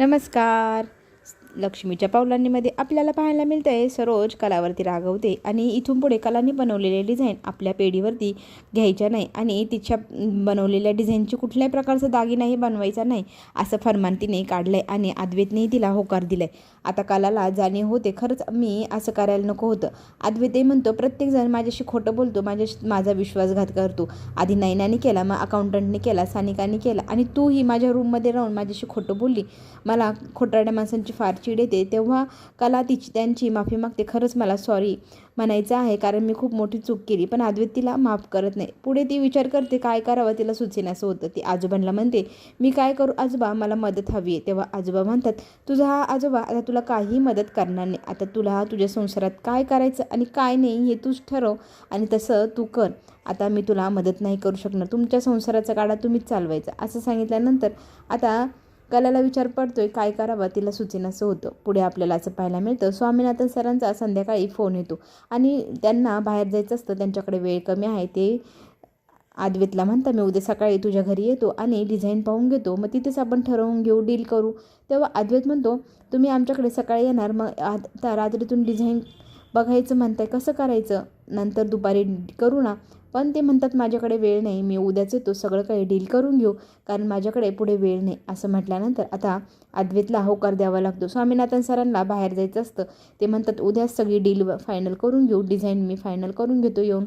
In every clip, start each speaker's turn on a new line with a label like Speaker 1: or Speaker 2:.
Speaker 1: नमस्कार. लक्ष्मीच्या पावलांनीमध्ये आपल्याला पाहायला मिळतं आहे सरोज कलावरती रागवते आणि इथून पुढे कलांनी बनवलेले डिझाईन आपल्या पेढीवरती घ्यायच्या नाही आणि तिच्या बनवलेल्या डिझाईनची कुठल्याही प्रकारचा दागिनाही बनवायचा नाही असं फरमान तिने काढलं आहे आणि अद्वैतनेही तिला होकार दिला आहे आता कलाला जाणीव होते खरंच मी असं करायला नको होतं. अद्वैतही म्हणतो प्रत्येकजण माझ्याशी खोटं बोलतो माझ्याशी माझा विश्वासघात करतो. आधी नैनाने केला मग अकाउंटंटने केला सानिकाने केला आणि तूही माझ्या रूममध्ये राहून माझ्याशी खोटं बोलली. मला खोटारड्या माणसांची फार चिड येते तेव्हा कला तिची त्यांची माफी मागते. खरंच मला सॉरी म्हणायचं आहे कारण मी खूप मोठी चूक केली. पण अद्वैत तिला माफ करत नाही. पुढे ती विचार करते काय करावं तिला सुचेनासं होतं. ती आजोबांना म्हणते मी काय करू? आजोबा मला मदत हवी आहे. तेव्हा आजोबा म्हणतात तुझा हा आजोबा आता तुला काही मदत करणार नाही. आता तुला तुझ्या संसारात काय करायचं आणि काय नाही हे तूच ठरव आणि तसं तू कर. आता मी तुला मदत नाही करू शकणार. तुमच्या संसाराचा गाडा तुम्हीच चालवायचा. असं सांगितल्यानंतर आता कलाला विचार पडतोय काय करावा तिला सुचेनासं होतं. पुढे आपल्याला असं पाहायला मिळतं. स्वामीनाथन सरांचा संध्याकाळी फोन येतो. आणि त्यांना बाहेर जायचं असतं. त्यांच्याकडे वेळ कमी आहे. ते आदवेतला म्हणता मी उद्या सकाळी तुझ्या घरी येतो आणि डिझाईन पाहून घेतो. मग तिथेच आपण ठरवून घेऊ डील करू. तेव्हा अद्वैत म्हणतो तुम्ही आमच्याकडे सकाळी येणार. मग आता रात्रीतून डिझाईन बघायचं म्हणताय कसं करायचं? नंतर दुपारी करू ना. पण ते म्हणतात माझ्याकडे वेळ नाही मी उद्याच येतो सगळं काही डील करून घेऊ कारण माझ्याकडे पुढे वेळ नाही असं म्हटल्यानंतर आता अद्वैतला होकार द्यावा लागतो. स्वामीनाथन सरांना बाहेर जायचं असतं. ते म्हणतात उद्याच सगळी डील फायनल करून घेऊ डिझाईन मी फायनल करून घेतो येऊन.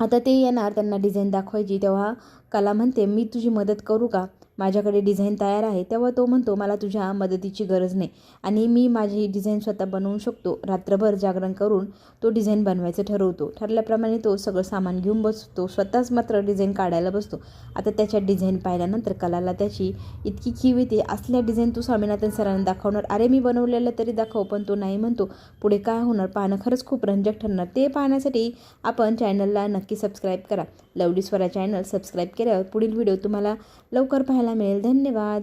Speaker 1: आता ते येणार त्यांना डिझाईन दाखवायची तेव्हा कला म्हणते मी तुझी मदत करू का? माझ्याकडे डिझाईन तयार आहे. तेव्हा तो म्हणतो मला तुझ्या मदतीची गरज नाही आणि मी माझी डिझाईन स्वतः बनवू शकतो. रात्रभर जागरण करून तो डिझाईन बनवायचं ठरवतो. ठरल्याप्रमाणे तो सगळं सामान घेऊन बसतो. स्वतःच मात्र डिझाईन काढायला बसतो. आता त्याच्या डिझाईन पाहिल्यानंतर कलाला त्याची इतकी खीव येते असल्या डिझाईन तू स्वामीनाथन सरांना दाखवणार? अरे मी बनवलेलं तरी दाखव पण तो नाही म्हणतो पुढे काय होणार? पाहणं खरंच खूप रंजक ठरणार. ते पाहण्यासाठी आपण चॅनलला नक्की सबस्क्राईब करा. लवली स्वरा चॅनल सबस्क्राईब केल्यावर पुढील व्हिडिओ तुम्हाला लवकर पाहायला मिळेल. धन्यवाद.